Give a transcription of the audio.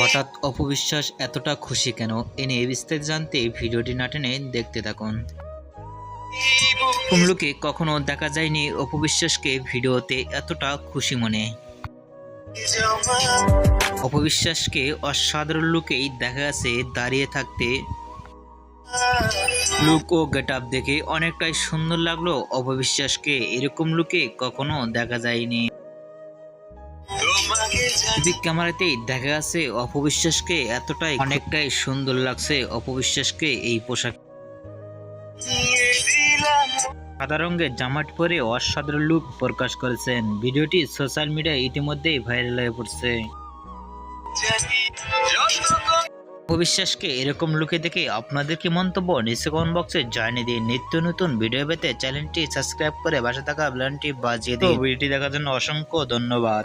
হঠাৎ অপবিশ্বাস এতটা খুশি কেন? এ নিয়ে বিস্তারিত জানতে ভিডিওটি না টেনে দেখতে থাকুন। কুমলুকে কখনো দেখা যায়নি অপবিশ্বাসকে ভিডিওতে এতটা খুশি মনে। অপবিশ্বাসকে অসাধারণ লুকেই দেখা গেছে দাঁড়িয়ে থাকতে। লুক ও গেট আপ দেখে অনেকটাই সুন্দর লাগল অপবিশ্বাসকে। এরকম লুকে কখনো দেখা যায়নি। যদি ক্যামেরাতেই দেখা গেছে অপবিশ্বাসকে এতটাই, অনেকটাই সুন্দর লাগছে অপবিশ্বাসকে এই পোশাক। সাদা রঙের জামাটি পরে অসাধারণ লুক প্রকাশ করেছেন। ভিডিওটি সোশ্যাল মিডিয়ায় ইতিমধ্যেই ভাইরাল হয়ে পড়ছে। অপবিশ্বাসকে এরকম লুকে দেখে আপনাদের কি মন্তব্য? নিচে কমেন্ট বক্সে জানিয়ে দিন। নিত্য নতুন ভিডিও পেতে চ্যানেলটি সাবস্ক্রাইব করে বাসা থাকা বেলনটি বাজিয়ে দিন। ভিডিওটি দেখার জন্য অসংখ্য ধন্যবাদ।